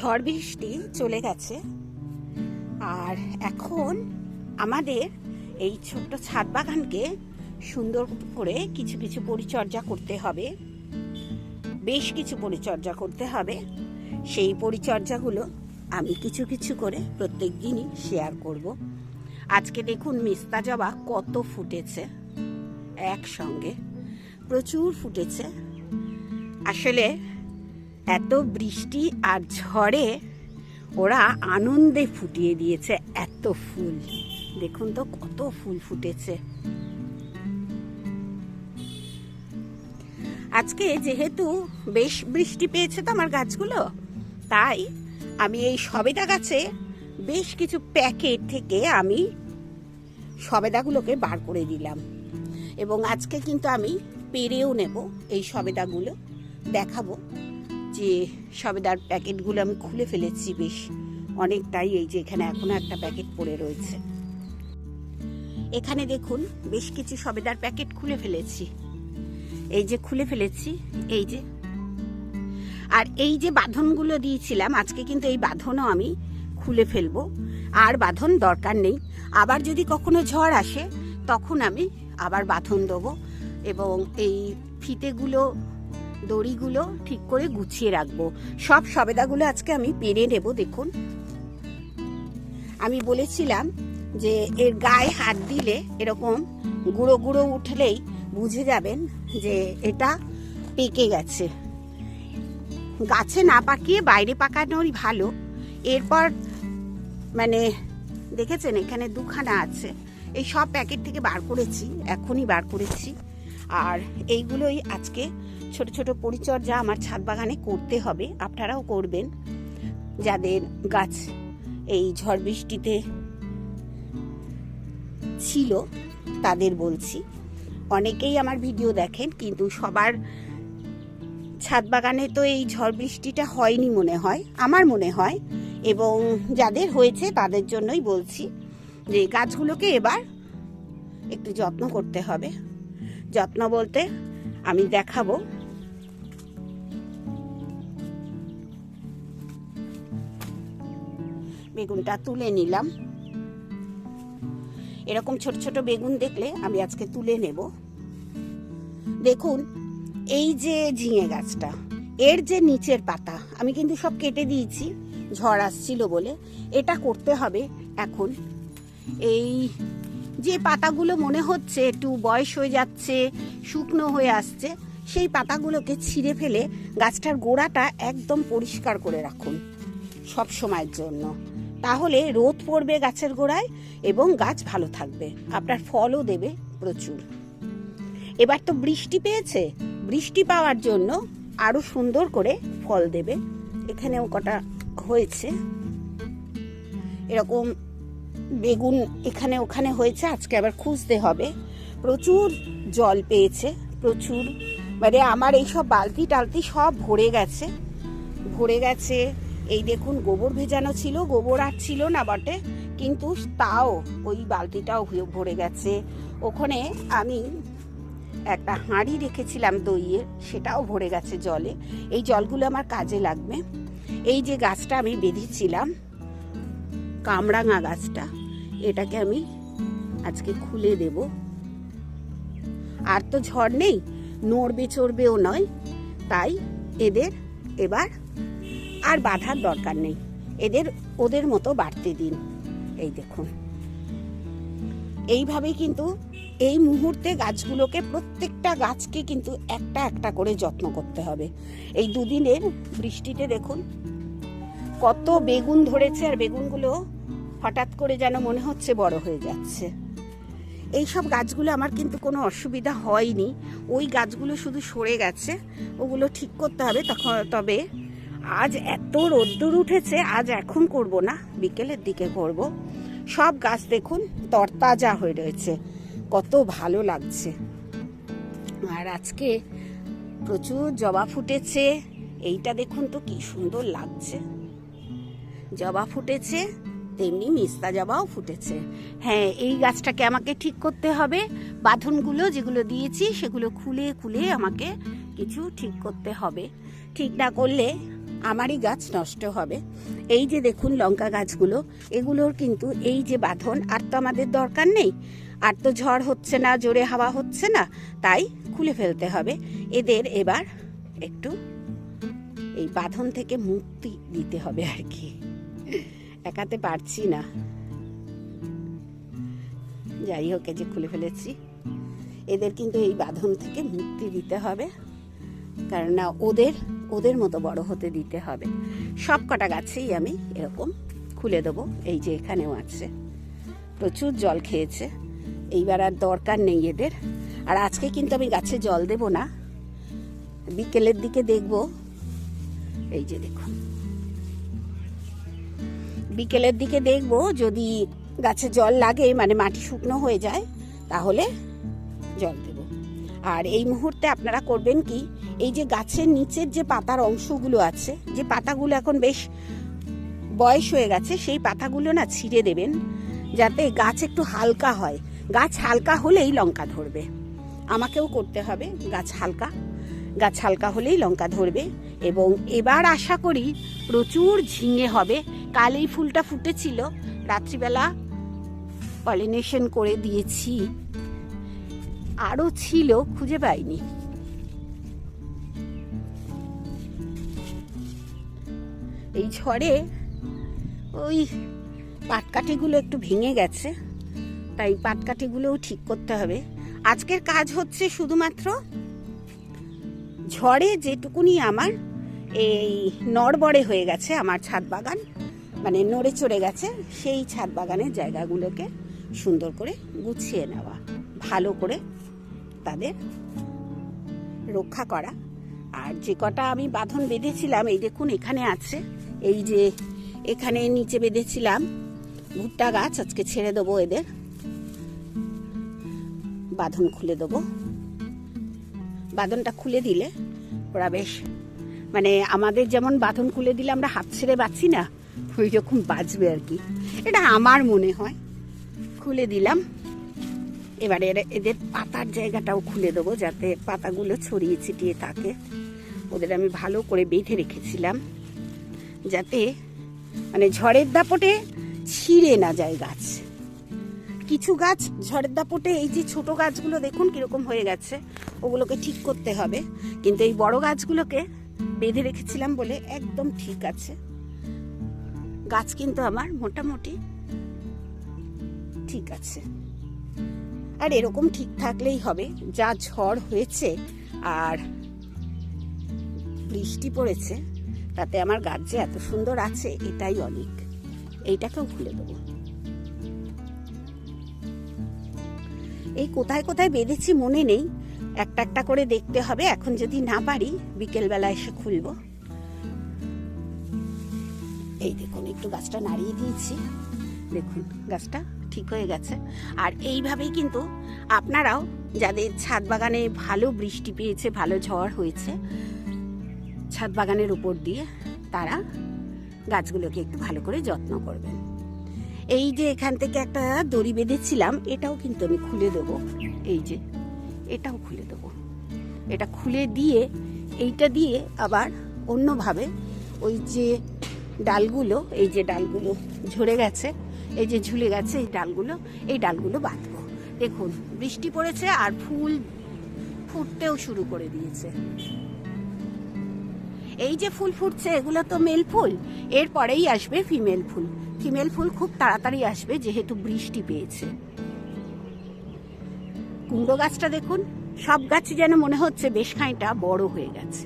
ঝড় বৃষ্টি চলে গেছে। আর এখন আমাদের এই ছোট্ট ছাদ বাগানকে সুন্দর করে কিছু কিছু পরিচর্যা করতে হবে। বেশ কিছু পরিচর্যা করতে হবে। সেই পরিচর্যাগুলো আমি কিছু কিছু করে প্রত্যেক দিনই শেয়ার করব। আজকে দেখুন মিস্তা জবা কত ফুটেছে একসঙ্গে। প্রচুর ফুটেছে। আসলে এত বৃষ্টি আর ঝড়ে ওরা আনন্দে ফুটিয়ে দিয়েছে এত ফুল। দেখুন তো কত ফুল ফুটেছে। আজকে যেহেতু বেশ বৃষ্টি পেয়েছে তো আমার গাছগুলো, তাই আমি এই সবেদা গাছে বেশ কিছু প্যাকেট থেকে আমি সবেদাগুলোকে বার করে দিলাম। এবং আজকে কিন্তু আমি পেরেও নেব এই সবেদাগুলো, দেখাবো। যে সবেদার প্যাকেটগুলো আমি খুলে ফেলেছি বেশ অনেকটাই, এই যে এখানে এখনও একটা প্যাকেট পড়ে রয়েছে। এখানে দেখুন, বেশ কিছু সবেদার প্যাকেট খুলে ফেলেছি। এই যে খুলে ফেলেছি, এই যে। আর এই যে বাঁধনগুলো দিয়েছিলাম, আজকে কিন্তু এই বাঁধনও আমি খুলে ফেলব। আর বাঁধন দরকার নেই। আবার যদি কখনো ঝড় আসে, তখন আমি আবার বাঁধন দেবো। এবং এই ফিতেগুলো দড়িগুলো ঠিক করে গুছিয়ে রাখব। সব সবেদাগুলো আজকে আমি পেরে নেব, দেখুন। আমি বলেছিলাম যে এর গায়ে হাত দিলে এরকম গুঁড়ো গুঁড়ো উঠলেই বুঝে যাবেন যে এটা পেকে গেছে। গাছে না পাকিয়ে বাইরে পাকানোই ভালো। এরপর মানে দেখেছেন এখানে দুখানা আছে। এই সব প্যাকেট থেকে বার করেছি, এখনই বার করেছি। আর এইগুলোই আজকে ছোট ছোট পরিচর্যা আমার ছাদ বাগানে করতে হবে, আপনারাও করবেন। যাদের গাছ এই ঝড় বৃষ্টিতে ছিল, তাদের বলছি। অনেকেই আমার ভিডিও দেখেন, কিন্তু সবার ছাদ বাগানে তো এই ঝড় বৃষ্টিটা হয়নি মনে হয়, আমার মনে হয়। এবং যাদের হয়েছে, তাদের জন্যই বলছি যে গাছগুলোকে এবার একটু যত্ন করতে হবে। যত্ন বলতে আমি দেখাবো বেগুনটা তুলে নিলাম। এরকম ছোট ছোট বেগুন দেখলে আমি আজকে তুলে নেব। দেখুন, এই যে ঝিঙে গাছটা, এর যে নিচের পাতা, আমি কিন্তু সব কেটে দিয়েছি, ঝড় আসছিল বলে। এটা করতে হবে এখন। এই যে পাতাগুলো মনে হচ্ছে একটু বয়স হয়ে যাচ্ছে, শুকনো হয়ে আসছে, সেই পাতাগুলোকে ছিঁড়ে ফেলে গাছটার গোড়াটা একদম পরিষ্কার করে রাখুন সব সময়ের জন্য। তাহলে রোদ পড়বে গাছের গোড়ায় এবং গাছ ভালো থাকবে। আপনার ফলও দেবে প্রচুর। এবার তো বৃষ্টি পেয়েছে। বৃষ্টি পাওয়ার জন্য আরও সুন্দর করে ফল দেবে। এখানেও কটা হয়েছে। এরকম বেগুন এখানে ওখানে হয়েছে, আজকে আবার খুঁজতে হবে। প্রচুর জল পেয়েছে, প্রচুর। মানে আমার এইসব বালতি টালতি সব ভরে গেছে। ভরে গেছে এই দেখুন, গোবর ভেজানো ছিল, গোবর আর ছিল না বটে, কিন্তু তাও ওই বালতিটাও ভরে গেছে। ওখানে আমি একটা হাঁড়ি রেখেছিলাম দইয়ের সেটাও ভরে গেছে জলে। এই জলগুলো আমার কাজে লাগবে। এই যে গাছটা আমি বেঁধেছিলাম, কামরাঙা গাছটা, এটাকে আমি আজকে খুলে দেব। আর তো ঝড় নেই, নড়বে চড়বেও নয়, তাই এদের এবার আর বাধার দরকার নেই। এদের, ওদের মতো বাড়তে দিন। এই দেখুন। এইভাবেই কিন্তু এই মুহূর্তে গাছগুলোকে প্রত্যেকটা গাছকে কিন্তু একটা একটা করে যত্ন করতে হবে। এই দুদিনের বৃষ্টিতে দেখুন, কত বেগুন ধরেছে আর বেগুনগুলো হঠাৎ করে যেন মনে হচ্ছে বড় হয়ে যাচ্ছে। এই সব গাছগুলো আমার কিন্তু কোনো অসুবিধা হয়নি। ওই গাছগুলো শুধু সরে গেছে, ওগুলো ঠিক করতে হবে তখন তবে আজ এত রোদ্দুর উঠেছে, আজ এখন করব না। বিকেলের দিকে করব। সব গাছ দেখুন, তরতাজা হয়ে রয়েছে। কত ভালো লাগছে। আর আজকে প্রচুর জবা ফুটেছে। এইটা দেখুন তো, কি সুন্দর লাগছে। জবা ফুটেছে, তেমনি মিস্তা জবাও ফুটেছে। হ্যাঁ এই গাছটাকে আমাকে ঠিক করতে হবে। বাঁধনগুলো যেগুলো দিয়েছি, সেগুলো খুলে খুলে আমাকে কিছু ঠিক করতে হবে। ঠিক না করলে আমারই গাছ নষ্ট হবে। এই যে দেখুন লঙ্কা গাছগুলো, এগুলোর কিন্তু এই যে বাঁধন, আর তো আমাদের দরকার নেই। আর তো ঝড় হচ্ছে না, জোরে হাওয়া হচ্ছে না, তাই খুলে ফেলতে হবে। এদের এবার একটু এই বাঁধন থেকে মুক্তি দিতে হবে আর কি। একাতে পারছি না। যাই হোক যে খুলে ফেলেছি। এদের কিন্তু এই বাঁধন থেকে মুক্তি দিতে হবে। কারণ না ওদের ওদের মতো বড় হতে দিতে হবে। সব কটা গাছেই আমি এরকম খুলে দেবো। এই যে এখানেও আছে। প্রচুর জল খেয়েছে। এইবার আর দরকার নেই এদের। আর আজকে কিন্তু আমি গাছে জল দেব না। বিকেলের দিকে দেখব। এই যে দেখুন। বিকেলের দিকে দেখব যদি গাছে জল লাগে মানে মাটি শুকনো হয়ে যায়, তাহলে জল দেব। আর এই মুহূর্তে আপনারা করবেন কি এই যে গাছের নিচের যে পাতার অংশগুলো আছে, যে পাতাগুলো এখন বেশ বয়স হয়ে গেছে, সেই পাতাগুলো না ছিঁড়ে দেবেন যাতে গাছ একটু হালকা হয়। গাছ হালকা হলেই লঙ্কা ধরবে। আমাকেও করতে হবে গাছ হালকা। গাছ হালকা হলেই লঙ্কা ধরবে এবং এবার আশা করি প্রচুর ঝিঙে হবে। কাল এই ফুলটা ফুটেছিল। রাত্রিবেলা পলিনেশন করে দিয়েছি। আরও ছিল, খুঁজে পাইনি। এই ঝড়ে ওই পাটকাঠিগুলো একটু ভেঙে গেছে, তাই পাটকাঠিগুলোও ঠিক করতে হবে। আজকের কাজ হচ্ছে শুধুমাত্র ঝড়ে যেটুকুনি আমার এই নড়বড়ে হয়ে গেছে, আমার ছাদ বাগান মানে নড়ে চড়ে গেছে, সেই ছাদ বাগানের জায়গাগুলোকে সুন্দর করে গুছিয়ে নেওয়া, ভালো করে তাদের রক্ষা করা। আর যে কটা আমি বাঁধন বেঁধেছিলাম, এই দেখুন এখানে আছে। এই যে এখানে নিচে বেঁধেছিলাম ভুট্টা গাছ, আজকে ছেড়ে দেবো এদের। বাঁধন খুলে দেবো। বাঁধনটা খুলে দিলে ওরা বেশ মানে আমাদের যেমন বাঁধন খুলে দিলে আমরা হাত ছেড়ে বাঁচি না, ওই রকম বাঁচবে আর কি। এটা আমার মনে হয়। খুলে দিলাম। এবারে এদের পাতার জায়গাটাও খুলে দেবো যাতে পাতাগুলো ছড়িয়ে ছিটিয়ে থাকে। ওদের আমি ভালো করে বেঁধে রেখেছিলাম, যাতে মানে ঝড়ের দাপটে ছিঁড়ে না যায় গাছ। কিছু গাছ ঝড়ের দাপটে, এই যে ছোট গাছগুলো দেখুন কীরকম হয়ে গেছে, ওগুলোকে ঠিক করতে হবে। কিন্তু এই বড় গাছগুলোকে বেঁধে রেখেছিলাম বলে একদম ঠিক আছে। গাছ কিন্তু আমার মোটামুটি ঠিক আছে। আর এরকম ঠিক থাকলেই হবে। যা ঝড় হয়েছে আর বৃষ্টি পড়েছে, তাতে আমার গাছ যে এত সুন্দর আছে, এটাই অনেক। এইটাকেও খুলে দেবো। এই কোথায় কোথায় বেঁধেছি মনে নেই, একটা একটা করে দেখতে হবে। এখন যদি না পারি, বিকেলবেলা এসে খুলব। এই দেখুন, একটু গাছটা নাড়িয়ে দিয়েছি। দেখুন, গাছটা ঠিক হয়ে গেছে। আর এইভাবেই কিন্তু আপনারাও, যাদের ছাদ বাগানে ভালো বৃষ্টি পেয়েছে, ভালো ঝড় হয়েছে ছাদ বাগানের উপর দিয়ে তারা গাছগুলোকে একটু ভালো করে যত্ন করবেন। এই যে এখান থেকে একটা দড়ি বেঁধেছিলাম, এটাও কিন্তু আমি খুলে দেবো। এই যে, এটাও খুলে দেবো। এটা খুলে দিয়ে, এইটা দিয়ে আবার অন্যভাবে ওই যে ডালগুলো, এই যে ডালগুলো ঝরে গেছে, এই যে ঝুলে গেছে এই ডালগুলো এই ডালগুলো বাঁধবো। দেখুন, বৃষ্টি পড়েছে আর ফুল ফুটতেও শুরু করে দিয়েছে। এই যে ফুল ফুটছে, এগুলো তো মেল ফুল। এরপরেই আসবে ফিমেল ফুল। ফিমেল ফুল খুব তাড়াতাড়ি আসবে, যেহেতু বৃষ্টি পেয়েছে। কুমড়ো গাছটা দেখুন, সব গাছ যেন মনে হচ্ছে বেশ খানিকটা বড় হয়ে গেছে।